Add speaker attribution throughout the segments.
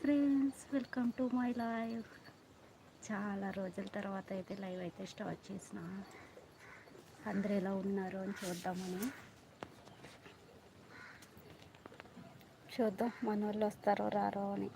Speaker 1: Friends welcome to my life చాలా రోజుల తర్వాత అయితే లైవ్ అయితే స్టార్ట్ చేసిన. అందరు ఎలా ఉన్నారు అని చూద్దామని. చూద్దాం మన వాళ్ళు వస్తారో రారో అని.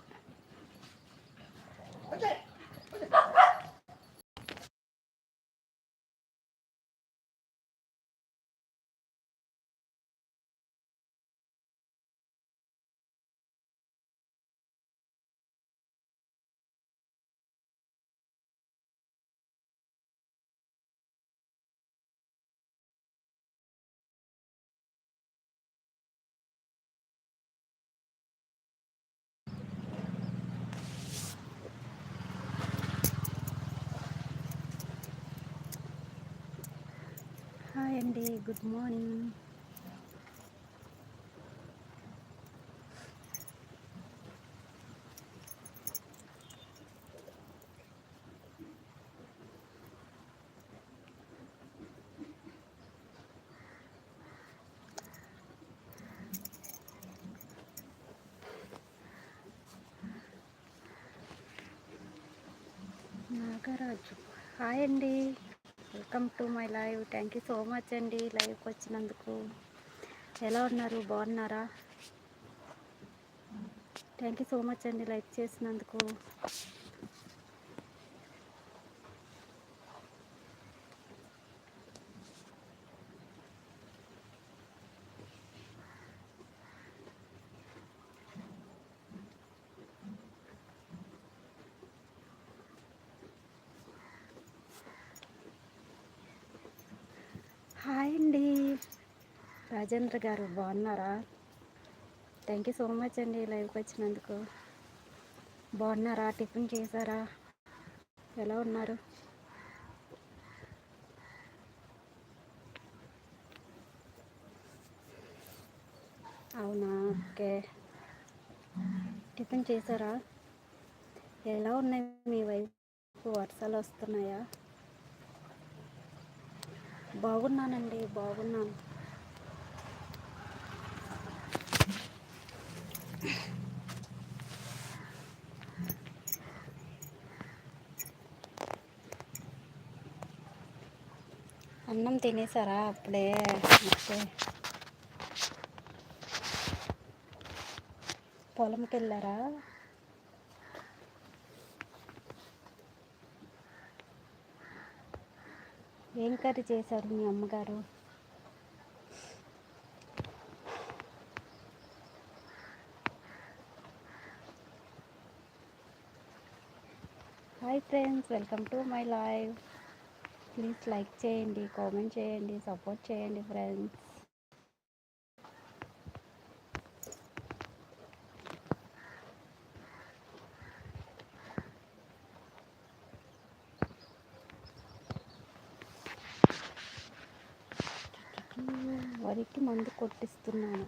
Speaker 1: హాయ్ అండి గుడ్ మార్నింగ్. నాగరాజు. హాయ్ అండి. Welcome to my live. Thank you so much అండి లైవ్కి వచ్చినందుకు. ఎలా ఉన్నారు? బాగున్నారా? థ్యాంక్ యూ సో మచ్ అండి లైక్ చేసినందుకు హాయ్ అండి రాజేంద్ర గారు బాగున్నారా? థ్యాంక్ యూ సో మచ్ అండి లైవ్కి వచ్చినందుకు. బాగున్నారా? టిఫిన్ చేశారా? ఎలా ఉన్నారు? అవునా? ఓకే. టిఫిన్ చేశారా? ఎలా ఉన్నాయి మీ వైపు? వర్షాలు వస్తున్నాయా? బాగున్నానండి బాగున్నాను. అన్నం తినేసారా? అప్పుడే ఓకే. పొలంకి వెళ్ళారా ఏం కర్రీ చేశారు మీ అమ్మగారు? Hi friends welcome to my live. Please like చేయండి కామెంట్ చేయండి సపోర్ట్ చేయండి ఫ్రెండ్స్ వరికి మందు కొట్టిస్తున్నాను.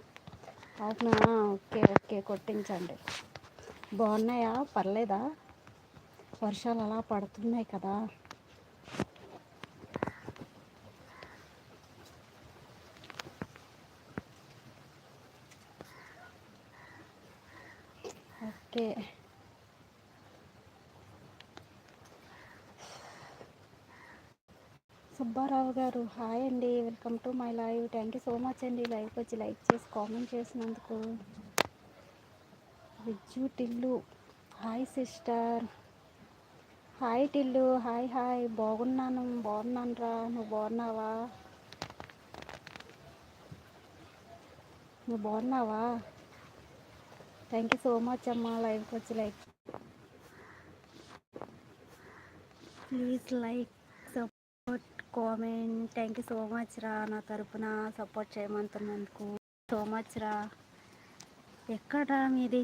Speaker 1: అవునా? ఓకే ఓకే కొట్టించండి. బాగున్నాయా? పర్లేదా? వర్షాలు అలా పడుతున్నాయి కదా ఓకే సుబ్బారావు గారు హాయ్ అండి. Welcome to my live. Thank you so much అండి. లైవ్కి వచ్చి లైక్ చేసి కామెంట్ చేసినందుకు. Vijju Tillu. Hi sister. Hi Tillu. Hi hi. బాగున్నాను. బాగున్నాను రా. నువ్వు బాగున్నావా? నువ్వు బాగున్నావా? థ్యాంక్ యూ సో మచ్ అమ్మా. లైవ్కి వచ్చి like. Please like support comment. Thank you so much రా. నా తరపున సపోర్ట్ చేయమంటున్నందుకు. సో మచ్ రా. ఎక్కడా మీది?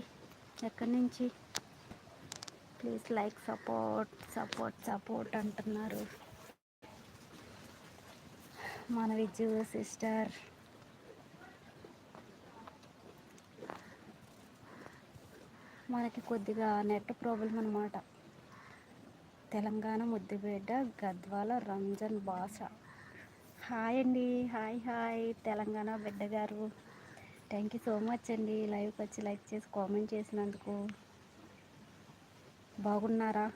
Speaker 1: ఎక్కడి నుంచి? Please like support support support అంటున్నారు. మన విజు సిస్టర్ మనకి కొద్దిగా నెట్ ప్రాబ్లం అనమాట తెలంగాణ ముద్దుబిడ్డ గద్వాల రంజన్ భాష హాయ్ అండి హాయ్ హాయ్ తెలంగాణ బిడ్డ garu thank you so much అండి. లైవ్కి వచ్చి లైక్ చేసి కామెంట్ చేసినందుకు. బాగున్నారా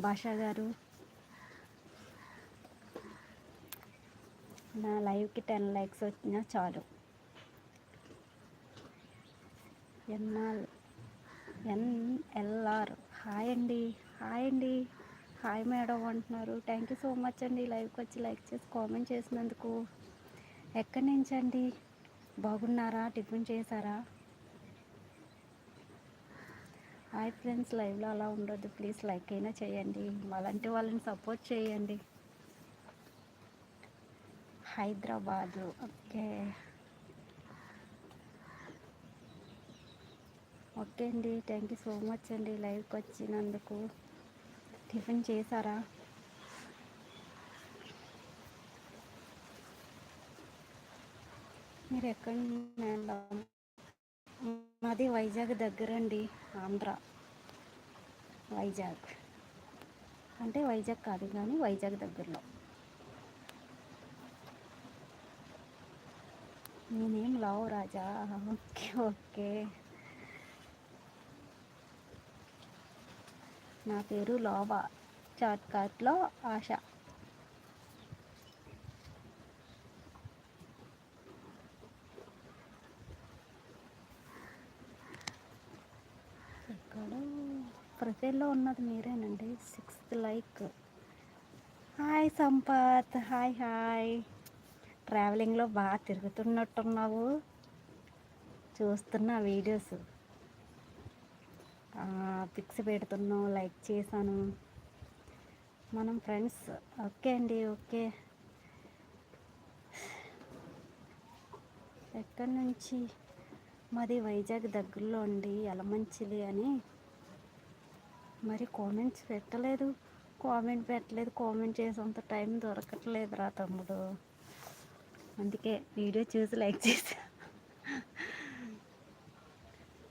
Speaker 1: భాషా గారు? నా లైవ్కి టెన్ లైక్స్ వచ్చినా చాలు. ఎన్ఆర్ ఎన్ఎల్ఆర్ హాయ్ అండి. హాయ్ అండి. హాయ్ మేడం అంటున్నారు. థ్యాంక్ యూ సో మచ్ అండి. లైవ్కి వచ్చి లైక్ చేసి కామెంట్ చేసినందుకు. ఎక్కడి నుంచి అండి? బాగున్నారా? టిఫిన్ చేశారా? హాయ్ ఫ్రెండ్స్ లైవ్లో అలా ఉండొద్దు. ప్లీజ్ లైక్ అయినా చేయండి. అలాంటి వాళ్ళని సపోర్ట్ చేయండి. హైదరాబాదు. ఓకే. ఓకే అండి. థ్యాంక్ యూ సో మచ్ అండి. లైవ్కి వచ్చినందుకు. టిఫిన్ చేశారా? మీరు ఎక్కడ మాది వైజాగ్ దగ్గర అండి ఆంధ్ర. వైజాగ్. అంటే వైజాగ్ కాదు కానీ వైజాగ్ దగ్గరలో. నేనేం లావు రాజా. Okay okay. నా పేరు లోబా చాట్కాట్లో ఆశ. ఎక్కడ ప్రజల్లో ఉన్నది మీరేనండి. Sixth like. Hi Sampath. Hi hi. ట్రావెలింగ్లో బాగా తిరుగుతున్నట్టున్నావు. చూస్తున్నా వీడియోస్. పిక్స్ పెడుతున్నాం లైక్ చేశాను. మనం ఫ్రెండ్స్ ఓకే అండి ఓకే. ఎక్కడి నుంచి? మాది వైజాగ్ దగ్గరలో అండి ఎలమంచిలి అని. మరి కామెంట్స్ పెట్టలేదు. కామెంట్ పెట్టలేదు కామెంట్ చేసేంత టైం దొరకట్లేదు రా తమ్ముడు. అందుకే వీడియో చూసి లైక్ చేసా.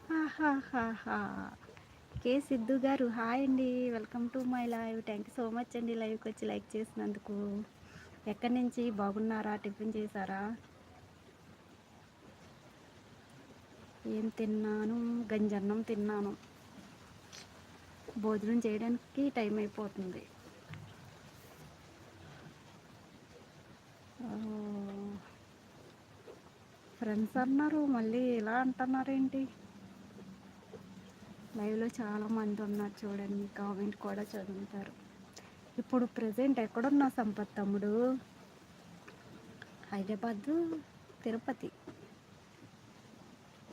Speaker 1: కే సిద్ధు గారు హాయ్ అండి. Welcome to my live. Thank you so much అండి లైవ్కి వచ్చి లైక్ చేసినందుకు. ఎక్కడి నుంచి? బాగున్నారా? టిఫిన్ చేశారా? ఏం తిన్నాను? గంజన్నం తిన్నాను. భోజనం చేయడానికి టైం అయిపోతుంది. ఫ్రెండ్స్ అన్నారు మళ్ళీ ఇలా అంటున్నారేంటి? లైవ్లో చాలామంది ఉన్నారు చూడండి కామెంట్ కూడా చదువుతారు. ఇప్పుడు ప్రజెంట్ ఎక్కడున్నా సంపత్ తమ్ముడు? హైదరాబాద్ తిరుపతి.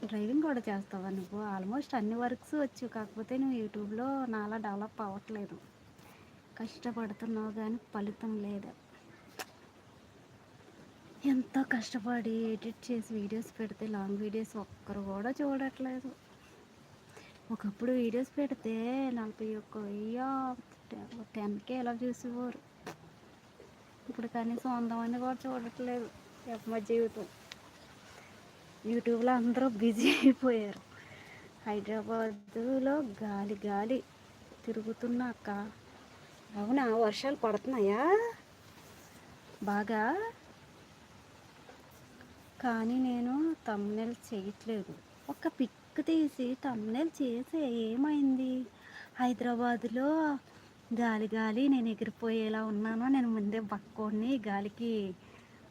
Speaker 1: డ్రైవింగ్ కూడా చేస్తావా నువ్వు? ఆల్మోస్ట్ అన్ని వర్క్స్ వచ్చు కాకపోతే నువ్వు యూట్యూబ్లో నాలా డెవలప్ అవ్వట్లేదు. కష్టపడుతున్నావు కానీ ఫలితం లేదు. ఎంతో కష్టపడి ఎడిట్ చేసి వీడియోస్ పెడితే లాంగ్ వీడియోస్ ఒక్కరు కూడా చూడట్లేదు. ఒకప్పుడు వీడియోస్ పెడితే నలభై ఒక్క వెయ్యి టెన్కే ఎలా చూసేవారు ఇప్పుడు కనీసం వంద మంది కూడా చూడట్లేదు మా జీవితం. యూట్యూబ్లో అందరూ బిజీ అయిపోయారు. హైదరాబాదులో గాలి గాలి తిరుగుతున్నాక అవునా వర్షాలు పడుతున్నాయా? బాగా? కానీ నేను తమ్మునేలు చేయట్లేదు. ఒక పిక్ తీసి తమ్నెల్ చేసి ఏమైంది? హైదరాబాదులో గాలి గాలి నేను ఎగిరిపోయేలా ఉన్నాను. నేను ముందే బక్కోడిని గాలికి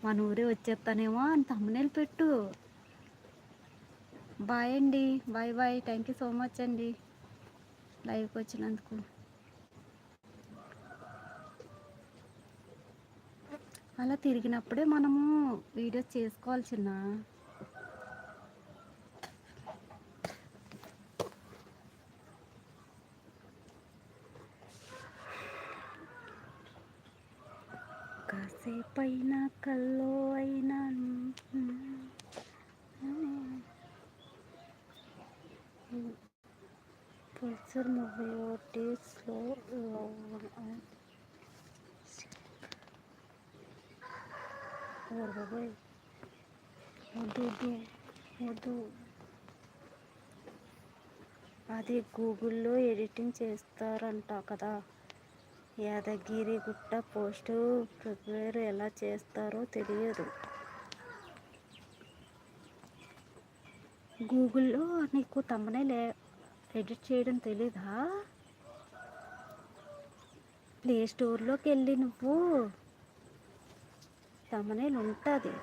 Speaker 1: మన ఊరే వచ్చేస్తానేమో అని తమ్మునేలు పెట్టు. బాయ్ అండి. Bye bye. Thank you so much అండి. లైవ్కి వచ్చినందుకు. అలా తిరిగినప్పుడే మనము వీడియోస్ చేసుకోవాల్సిన పైన కల్లో అయినా పల్సర్ ముప్పై ఒకటి స్లో బాబాయ్ వద్దు వద్దు. అది గూగుల్లో ఎడిటింగ్ చేస్తారంట కదా. యాదగిరిగుట్ట పోస్టు పోస్ట్ ప్రిపేర్ ఎలా చేస్తారో తెలియదు. గూగుల్లో నీకు తమ్మనే లే ఎడిట్ చేయడం తెలీదా? ప్లే స్టోర్లోకి వెళ్ళి నువ్వు. తమనేలు ఉంటుంది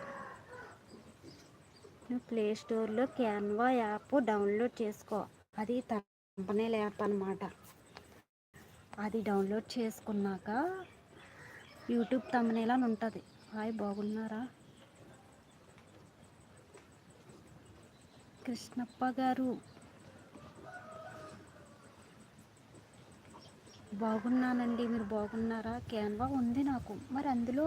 Speaker 1: నువ్వు ప్లే స్టోర్లో క్యాన్వా యాప్ డౌన్లోడ్ చేసుకో. అది తమనేల్ యాప్ అనమాట అది డౌన్లోడ్ చేసుకున్నాక యూట్యూబ్ తమనేల్ అని ఉంటుంది. హాయ్ బాగున్నారా? కృష్ణప్ప గారు. బాగున్నానండి మీరు బాగున్నారా? క్యాన్వా ఉంది నాకు. మరి అందులో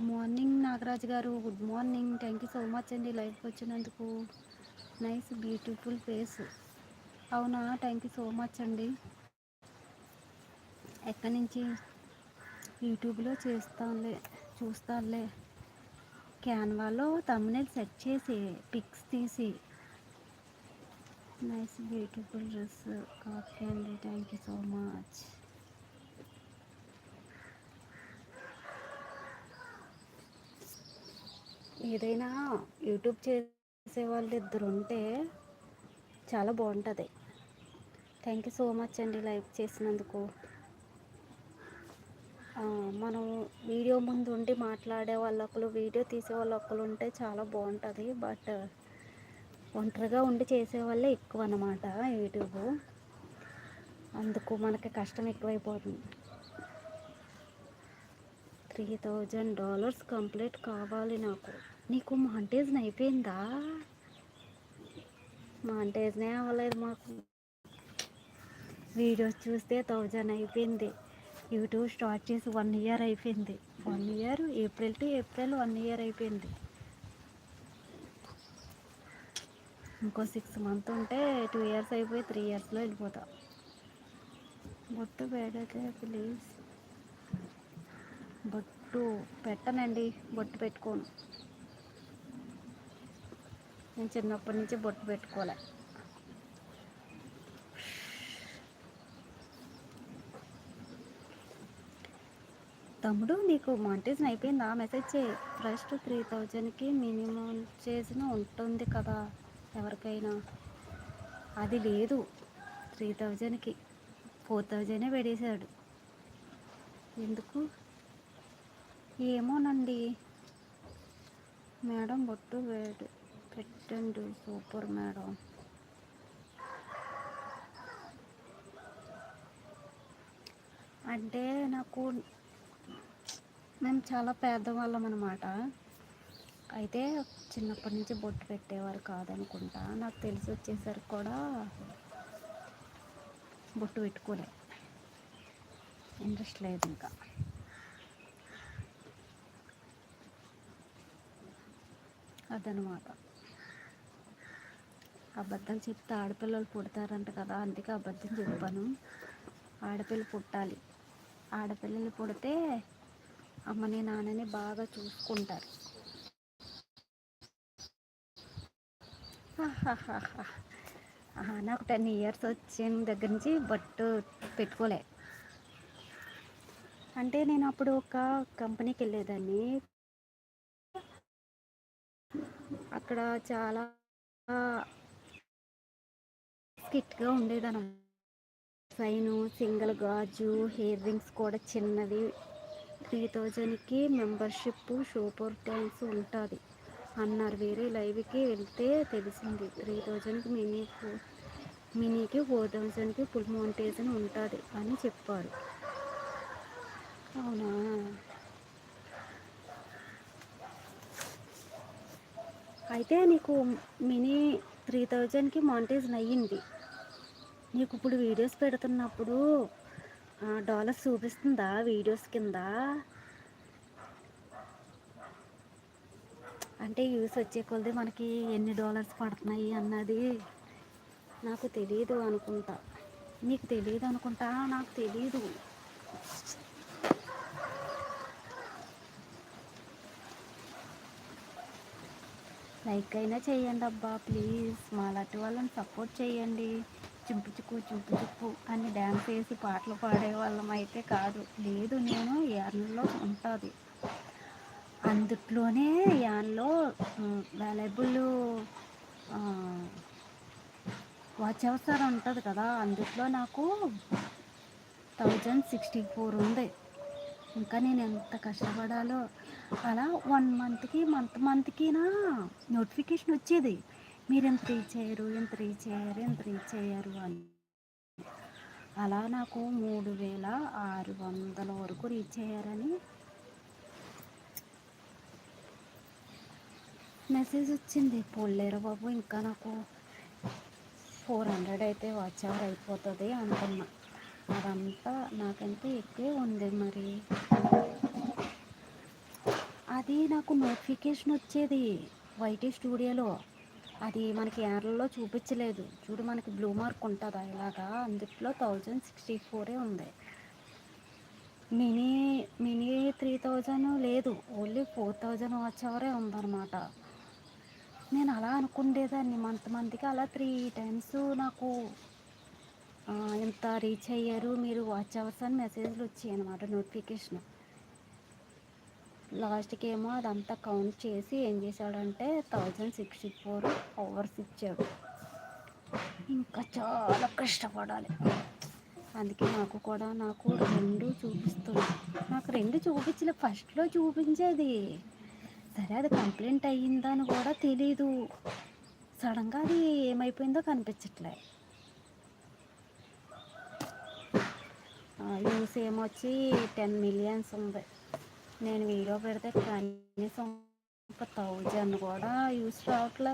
Speaker 1: good morning Nagaraju garu good morning. Thank you so much అండి లైఫ్ వచ్చినందుకు. Nice beautiful face. అవునా? థ్యాంక్ యూ సో మచ్ అండి. ఎక్కడి నుంచి? యూట్యూబ్లో చేస్తానులే చూస్తానులే. క్యాన్వాలో తమ్మునేల్ సెట్ చేసి పిక్స్ తీసి. Nice beautiful dress. కాఫీ అండి. Thank you so much. ఏదైనా యూట్యూబ్ చేసే వాళ్ళు ఇద్దరు ఉంటే చాలా బాగుంటుంది థ్యాంక్ యూ సో మచ్ అండి లైక్ చేసినందుకు. మనం వీడియో ముందు ఉండి మాట్లాడే వాళ్ళు ఒకరు వీడియో తీసే వాళ్ళు ఉంటే చాలా బాగుంటుంది బట్ ఒంటరిగా ఉండి చేసే వాళ్ళే ఎక్కువ అన్నమాట యూట్యూబ్. అందుకు మనకి కష్టం ఎక్కువైపోతుంది. త్రీ థౌజండ్ డాలర్స్ కంప్లీట్ కావాలి నాకు. నీకు మాంటేజ్ని అయిపోయిందా? మాంటేజ్నే అవ్వలేదు మాకు. వీడియోస్ చూస్తే థౌజండ్ అయిపోయింది. యూట్యూబ్ స్టార్ట్ చేసి వన్ ఇయర్ అయిపోయింది. One year April to April one year అయిపోయింది. ఇంకో సిక్స్ మంత్ ఉంటే టూ ఇయర్స్ అయిపోయి త్రీ ఇయర్స్లో వెళ్ళిపోతా. బొట్టు అయితే ప్లీజ్ బొట్టు పెట్టనండి బొట్టు పెట్టుకోను. నేను చిన్నప్పటి నుంచి బొట్టు పెట్టుకోలే. తమ్ముడు నీకు మాంటేజన్ అయిపోయిందా? మెసేజ్ చేయి. ఫస్ట్ త్రీ థౌజండ్కి మినిమం చేసిన ఉంటుంది కదా ఎవరికైనా. అది లేదు. త్రీ థౌజండ్కి ఫోర్ థౌజండే పెడేశాడు ఎందుకు? ఏమోనండి. మేడం బొట్టు వేడు పెట్టండి. Super madam. అంటే నాకు మేము చాలా పేదవాళ్ళం అనమాట అయితే చిన్నప్పటి నుంచి బొట్టు పెట్టేవారు కాదనుకుంటా. నాకు తెలిసి వచ్చేసరికి కూడా బొట్టు పెట్టుకోలే. ఇంట్రెస్ట్ లేదు ఇంకా. అదనమాట. అబద్ధం చెప్తే ఆడపిల్లలు పుడతారంట కదా అందుకే అబద్ధం చెప్పాను. ఆడపిల్ల పుట్టాలి. ఆడపిల్లలు పుడితే అమ్మని నాన్నని బాగా చూసుకుంటారు. నాకు టెన్ ఇయర్స్ వచ్చిన దగ్గర నుంచి బట్టు పెట్టుకోలే. అంటే నేను అప్పుడు ఒక కంపెనీకి వెళ్ళేదాన్ని. అక్కడ చాలా స్కిట్గా ఉండేదనం సైను సింగిల్ గాజు హెయిర్ రింగ్స్ కూడా చిన్నవి. త్రీ థౌజండ్కి మెంబర్షిప్ సూపర్ థ్యాంక్స్ ఉంటుంది. అన్నారు వేరే లైవ్కి వెళ్తే తెలిసింది. త్రీ థౌజండ్కి మినీ మినీకి ఫోర్ థౌజండ్కి ఫుల్ మౌంటేషన్ ఉంటుంది అని చెప్పారు. అవునా? అయితే నీకు మినీ త్రీ థౌజండ్కి మాంటేజ్ అయ్యింది నీకు ఇప్పుడు వీడియోస్ పెడుతున్నప్పుడు డాలర్స్ చూపిస్తుందా వీడియోస్ కింద? అంటే యూస్ వచ్చే కొలది మనకి ఎన్ని డాలర్స్ పడుతున్నాయి అన్నది నాకు తెలియదు అనుకుంటా. నీకు తెలియదు అనుకుంటా? నాకు తెలియదు లైక్ అయినా చేయండి అబ్బా ప్లీజ్. మాలాంటి వాళ్ళని సపోర్ట్ చేయండి. చింపు చిక్కు చింపు చిక్కు అని డ్యాన్స్ వేసి పాటలు పాడే వాళ్ళం అయితే కాదు. లేదు నేను యాన్లో ఉంటుంది. అందుట్లోనే యాన్లో వాల్యుబుల్ వాచ్ అవసరం ఉంటుంది కదా. అందుట్లో నాకు థౌజండ్ సిక్స్టీ ఫోర్ ఉంది. ఇంకా నేను ఎంత కష్టపడాలో అలా వన్ మంత్కి మంత్ మంత్కినా నోటిఫికేషన్ వచ్చేది. మీరు ఎంత రీచ్ అయ్యారు ఎంత రీచ్ అయ్యారు ఎంత రీచ్ అయ్యారు అని. అలా నాకు మూడు వేల ఆరు వందల వరకు రీచ్ అయ్యారని. మెసేజ్ వచ్చింది పోలేరు బాబు ఇంకా నాకు ఫోర్ హండ్రెడ్ అయితే వాచ్ అవర్ అయిపోతుంది అనుకున్నా అదంతా నాకంటే ఎక్కువే ఉంది మరి. అది నాకు నోటిఫికేషన్ వచ్చేది వైటీ స్టూడియోలో. అది మనకి యార్లలో చూపించలేదు. చూడు మనకి బ్లూ మార్క్ ఉంటుందా ఇలాగా? అందుట్లో థౌజండ్ సిక్స్టీ ఫోరే ఉంది. మినీ మినీ త్రీ థౌజండ్ లేదు. ఓన్లీ ఫోర్ థౌజండ్ వాచ్ అవరే ఉందన్నమాట. నేను అలా అనుకుండేదాన్ని. మంత్ మంత్కి అలా త్రీ టైమ్స్ నాకు ఎంత రీచ్ అయ్యారు. మీరు వాచ్ అవర్స్ అని మెసేజ్లు వచ్చాయి అనమాట నోటిఫికేషన్. లాస్ట్కి ఏమో అదంతా కౌంట్ చేసి ఏం చేశాడంటే థౌజండ్ సిక్స్టీ ఫోర్ అవర్స్ ఇచ్చాడు. ఇంకా చాలా కష్టపడాలి. అందుకే నాకు కూడా నాకు రెండు చూపిస్తుంది నాకు రెండు చూపించలే ఫస్ట్లో చూపించేది. సరే అది కంప్లైంట్ అయ్యిందని కూడా తెలీదు. సడన్గా అది ఏమైపోయిందో కనిపించట్లే. యూస్ ఏమొచ్చి టెన్ మిలియన్స్ ఉంది. నేను వీడియో పెడితే కనీసం ఒక థౌజండ్ కూడా యూస్ రావట్లే.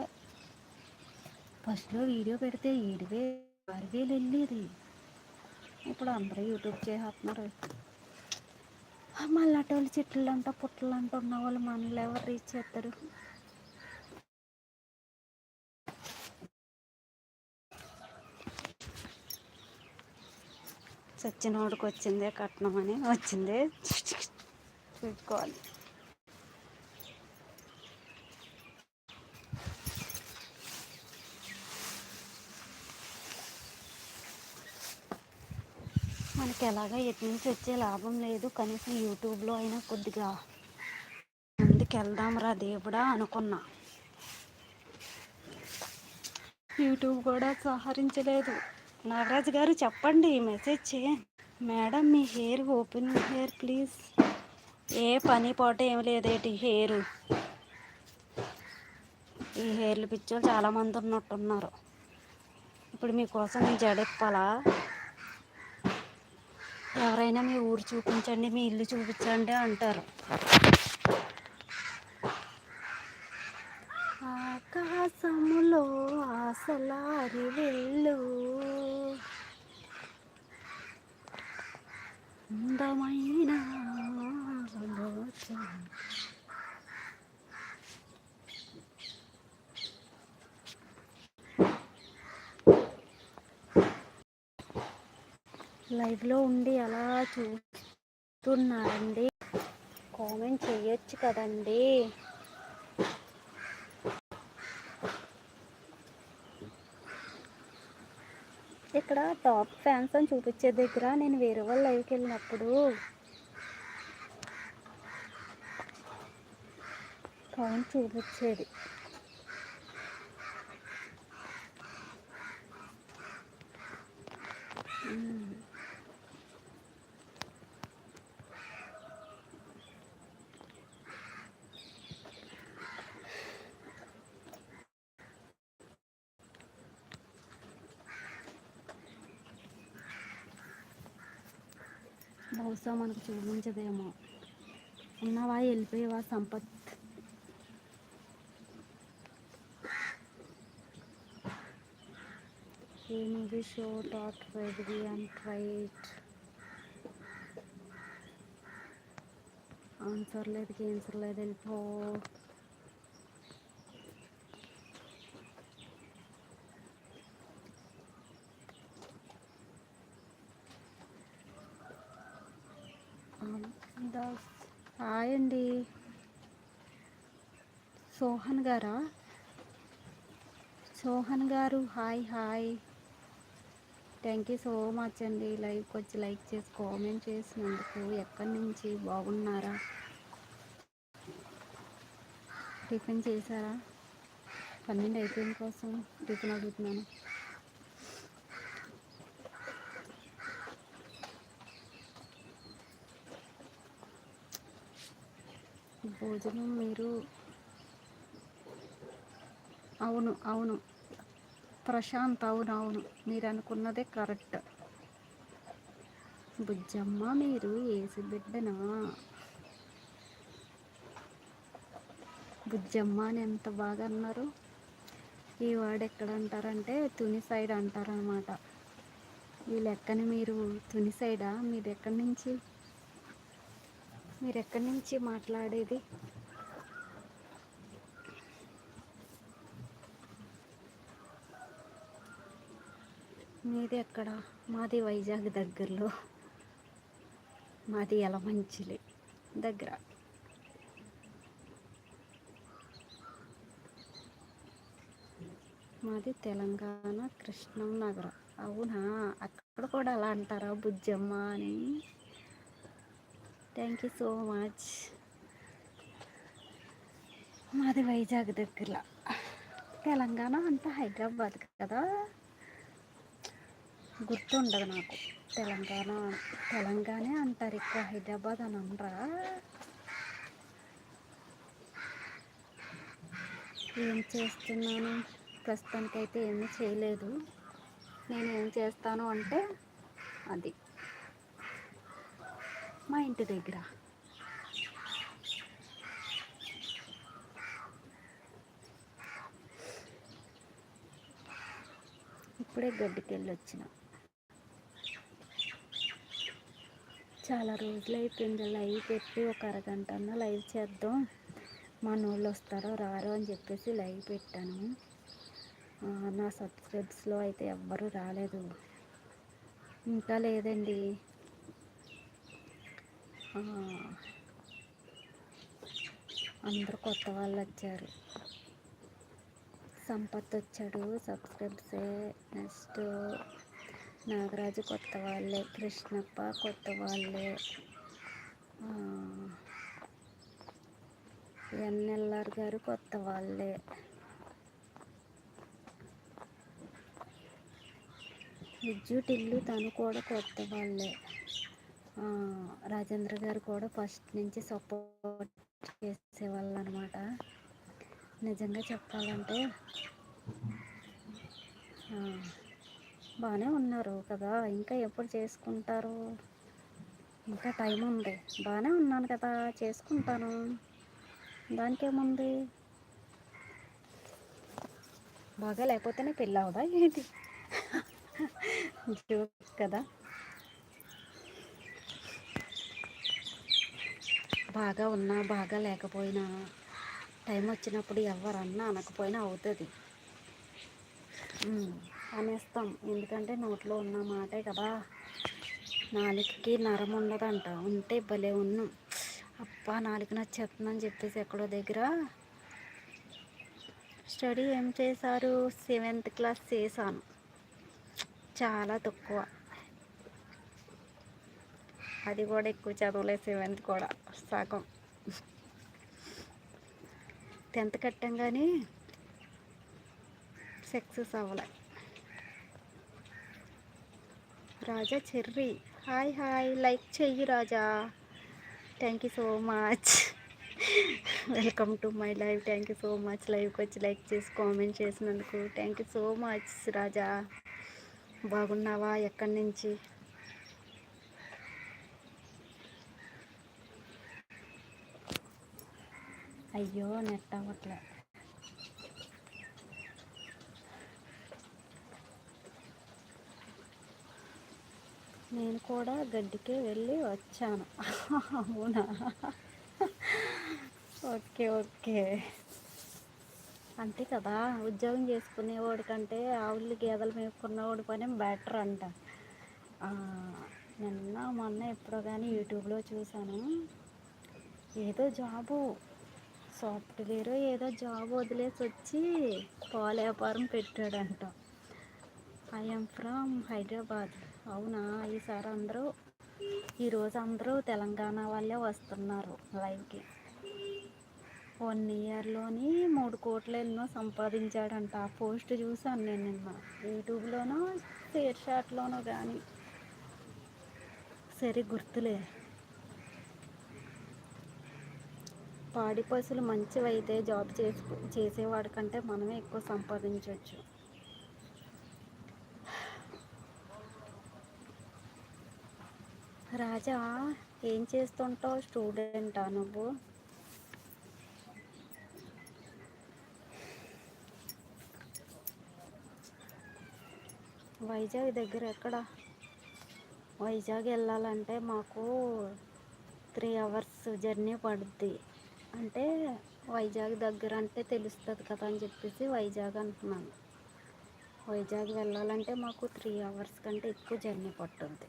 Speaker 1: ఫస్ట్లో వీడియో పెడితే ఏడు ఆరు వేలు వెళ్ళేది. ఇప్పుడు అందరూ యూట్యూబ్ చేస్తున్నారు. మళ్ళీ అటోళ్ళు చెట్లు అంట పుట్టలు అంట ఉన్న వాళ్ళు మనల్ని ఎవరు రీచ్ చేస్తారు సచ్చినోడికి వచ్చిందే కట్నం అని వచ్చిందే. పెట్టుకోవాలి. మనకి ఎలాగా ఎటు నుంచి వచ్చే లాభం లేదు. కనీసం యూట్యూబ్లో అయినా కొద్దిగా ముందుకు వెళ్దాంరా దేవుడా అనుకున్నా. యూట్యూబ్ కూడా సహరించలేదు నాగరాజు గారు చెప్పండి మెసేజ్ చేయండి. మేడం మీ హెయిర్ ఓపెన్ హెయిర్ ప్లీజ్ ఏ పని పాట ఏమి లేదేటి హెయిర్ ఈ హెయిర్లు పిచ్చోలు చాలామంది ఉన్నట్టున్నారు. ఇప్పుడు మీకోసం నేను జడెప్పాలా ఎవరైనా మీ ఊరు చూపించండి మీ ఇల్లు చూపించండి అంటారు. ఆకాశములో ఆశలారి వెళ్ళు. అందమైన లైవ్లో ఉండి అలా చూస్తున్నారండి. కామెంట్ చేయొచ్చు కదండి. ఇక్కడ టాప్ ఫ్యాన్స్ అని చూపించే దగ్గర నేను వేరే వాళ్ళ లైవ్కి వెళ్ళినప్పుడు కౌంట్ చూపించేది బహుశా మనకు చూపించదేమో. ఉన్నావా వెళ్ళిపోయావా సంపత్ ఏ షో డాట్ రెడీ అండ్ ట్రైట్ ఆన్సర్ లేదు క్యాన్సర్ లేదు వెళ్ళిపో. Um, హాయ్ అండి సోహన్ గారా? Sohan garu hi hi. Thank you so much అండి. లైవ్కి వచ్చి లైక్ చేసి కామెంట్ చేసినందుకు ఎక్కడి నుంచి బాగున్నారా? టిఫిన్ చేశారా? పన్నెండు అయిపోయిన కోసం టిఫిన్ అడుగుతున్నాను. భోజనం మీరు అవును అవును. ప్రశాంత్ అవునవును మీరు అనుకున్నదే కరెక్ట్. బుజ్జమ్మ మీరు ఏసి బిడ్డనా? బుజ్జమ్మ అని ఎంత బాగా అన్నారు. ఈ వర్డ్ ఎక్కడ అంటారంటే తుని సైడ్ అంటారనమాట ఈ లెక్కని మీరు తుని సైడా? మీరు ఎక్కడి నుంచి? మీరు ఎక్కడి నుంచి మాట్లాడేది? మీది ఎక్కడ? మాది వైజాగ్ దగ్గరలో. మాది ఎలమంచిలి దగ్గర. మాది తెలంగాణ కృష్ణం నగరం. అవునా? అక్కడ కూడా అలా అంటారా బుజ్జమ్మ అని? థ్యాంక్ యూ సో మచ్ మాది వైజాగ్ దగ్గర. తెలంగాణ అంతా హైదరాబాద్ కదా? గుర్తుండదు నాకు. తెలంగాణ తెలంగాణ అంటారు ఎక్కువ. హైదరాబాద్ అని అనరా. ఏం చేస్తున్నాను? ప్రస్తుతానికైతే ఏమీ చేయలేదు. నేను ఏం చేస్తాను అంటే అది. మా ఇంటి దగ్గర. ఇప్పుడే గడ్డికి వెళ్ళి వచ్చినా చాలా రోజులు అయిపోయింది లైవ్ పెట్టి ఒక అరగంట లైవ్ చేద్దాం. మన వాళ్ళు వస్తారో రారో అని చెప్పేసి లైవ్ పెట్టాను. నా సబ్స్క్రైబ్స్లో అయితే ఎవ్వరూ రాలేదు. ఇంకా లేదండి. అందరూ కొత్త వాళ్ళు వచ్చారు. సంపత్ వచ్చాడు. సబ్స్క్రైబ్సే నెక్స్ట్ నాగరాజు కొత్త వాళ్ళే కృష్ణప్ప కొత్త వాళ్ళే ఎన్ఎల్ఆర్ గారు కొత్త వాళ్ళే. విద్యుత్ ఇల్లు తను కూడా కొత్త వాళ్ళే. రాజేంద్ర గారు కూడా ఫస్ట్ నుంచి సపోర్ట్ చేసేవాళ్ళు అనమాట నిజంగా చెప్పాలంటే బాగానే ఉన్నారు కదా ఇంకా ఎప్పుడు చేసుకుంటారు? ఇంకా టైం ఉంది. బాగానే ఉన్నాను కదా చేసుకుంటాను. దానికేముంది? బాగా లేకపోతేనే పెళ్ళి అవదా ఏంటి కదా. బాగా ఉన్నా బాగా లేకపోయినా టైం వచ్చినప్పుడు ఎవరన్నా అనకపోయినా అవుతుంది. అనేస్తాం. ఎందుకంటే నోట్లో ఉన్న మాటే కదా. నాలుగుకి నరం ఉండదంట. ఉంటే భలే ఉన్నాం. అప్ప నాలుగు నచ్చేస్తుందని చెప్పేసి ఎక్కడో దగ్గర స్టడీ ఏం చేశారు? సెవెంత్ క్లాస్ చేశాను. చాలా తక్కువ. అది కూడా ఎక్కువ చదవలేదు సెవెంత్ కూడా సగం. టెన్త్ కట్టంగానే సక్సెస్ అవ్వలే. Raja Cherry. Hi hi. Like చెయ్యి రాజా. Thank you so much welcome to my live thank you so much లైవ్కి వచ్చి లైక్ చేసి కామెంట్ చేసినందుకు. థ్యాంక్ యూ సో మచ్ రాజా. బాగున్నావా? ఎక్కడి నుంచి? అయ్యో నెట్ అవ్వట్లే. నేను కూడా గడ్డికే వెళ్ళి వచ్చాను. అవునా? Okay okay. అంతే కదా? ఉద్యోగం చేసుకునేవాడి కంటే ఆవులు గేదెలు మేపుకున్నవాడి పని బెటర్ అంట. నిన్న మొన్న ఎప్పుడో కానీ యూట్యూబ్లో చూశాను. ఏదో జాబు. సాఫ్ట్వేర్ ఏదో జాబ్ వదిలేసి వచ్చి పాల వ్యాపారం పెట్టాడంట. I'm from Hyderabad. అవునా? ఈసారి అందరూ ఈరోజు అందరూ తెలంగాణ వాళ్ళే వస్తున్నారు లైవ్కి. వన్ ఇయర్లోని మూడు కోట్లు ఎన్నో సంపాదించాడంట. ఆ పోస్ట్ చూసాను నేను నిన్న. యూట్యూబ్లోనో షేర్ షాట్లోనో కానీ సరే గుర్తులే. పాడి పశువులు మంచివైతే జాబ్ చేసు చేసేవాడి కంటే మనమే ఎక్కువ సంపాదించవచ్చు రాజా ఏం చేస్తుంటావు స్టూడెంటా నువ్వు? వైజాగ్ దగ్గర ఎక్కడ? వైజాగ్ వెళ్ళాలంటే మాకు త్రీ అవర్స్ జర్నీ పడుద్ది. అంటే వైజాగ్ దగ్గర అంటే తెలుస్తుంది కదా అని చెప్పేసి వైజాగ్ అంటున్నాను. వైజాగ్ వెళ్ళాలంటే మాకు త్రీ అవర్స్ కంటే ఎక్కువ జర్నీ పట్టుద్ది.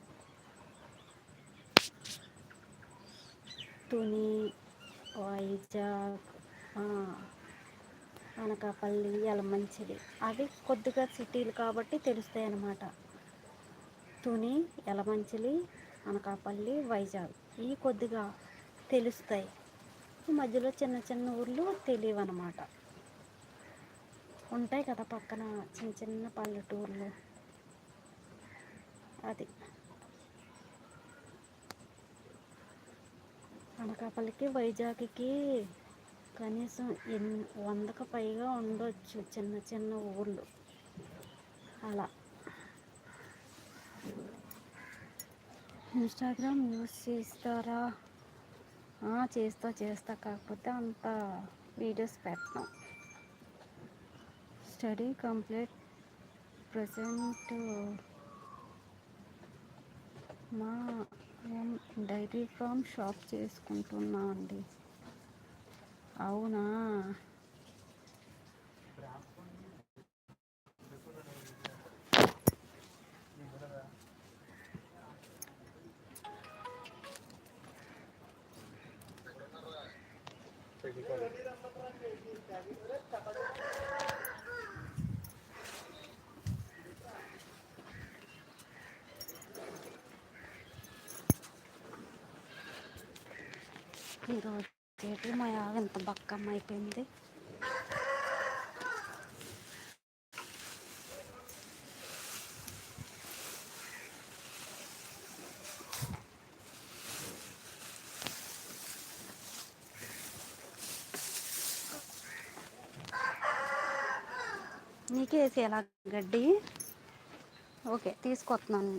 Speaker 1: తుని వైజాగ్ అనకాపల్లి ఎలమంచిలి అవి కొద్దిగా సిటీలు కాబట్టి తెలుస్తాయి అన్నమాట తుని ఎలమంచిలి అనకాపల్లి వైజాగ్ ఇవి కొద్దిగా తెలుస్తాయి. ఈ మధ్యలో చిన్న చిన్న ఊర్లు తెలియవు అనమాట ఉంటాయి కదా పక్కన చిన్న చిన్న పల్లెటూర్లు. అది అనకాపల్లికి వైజాగ్కి కనీసం ఎన్ వందకు పైగా ఉండొచ్చు చిన్న చిన్న ఊళ్ళు అలా. ఇన్స్టాగ్రామ్ యూస్ చేస్తారా? చేస్తా చేస్తా. కాకపోతే అంత వీడియోస్ పెట్టాం స్టడీ కంప్లీట్ ప్రజెంట్ మా డైరీ ఫామ్ షాప్ చేసుకుంటున్నా అండి. అవునా? ఈరోజు ఏంటి? మా యావ ఇంత బక్కమ్మ అయిపోయింది నీకేసి ఎలా గడ్డి? ఓకే తీసుకొస్తున్నాను.